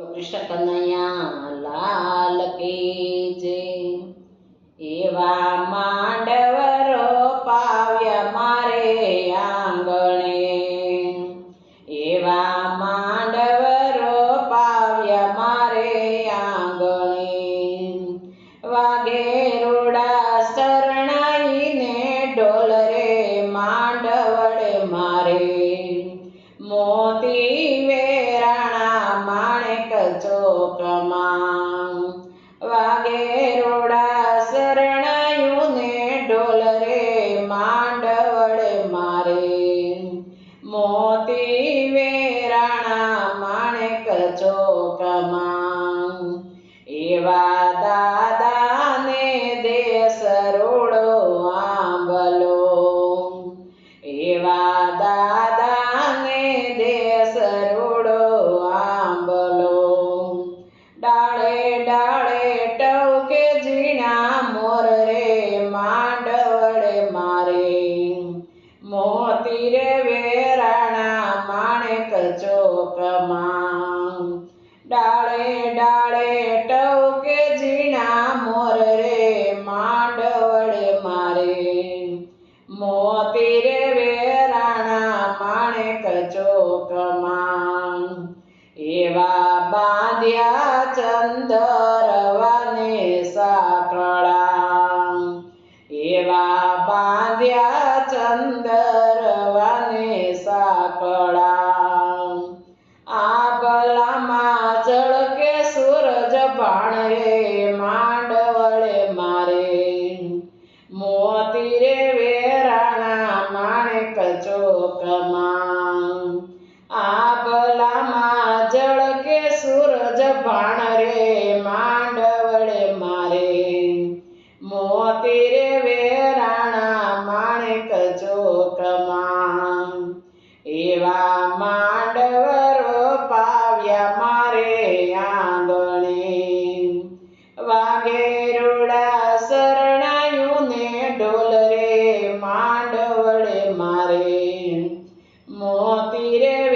કૃષ્ણ કનૈયા લાલ કી એવા માંડવરો પાવ્યા મારે આંગણે. એવા માંડવરો પાવ્યા મારે આંગણે. વાગે રૂડા શરણાઈને ડોલ રે માંડવડે મારે. મોતી માણેક ચોકમાં વાગે રોડા શરણાયું ને ઢોલ રે, માંડવડે મારે. મોતી વેરાણા માણેક ચોકમાં એવા દાદાને મોતી રે વેરાણા માણેક ચોકમાં ડાળે ડાળે ટવકે ઝીણા મોર રે, માંડવડે મારે. મોતી રે વેરાણા માણેક ચોકમાં એવા બાંધ્યા ચંદરવાને એવા બાંધ્યા ચંદરવાને સાંકળા. આભલામાં ઝળકે સૂરજ ભાણે માંડવળે મારે. મોતી રે વેરાણા માણેક ચોકમાં જળ ઝળકે સૂરજ ભાણ રે કોટમાં એવા માંડવરો પાવ્યા મારે આંગણે. વાઘેરુડા સર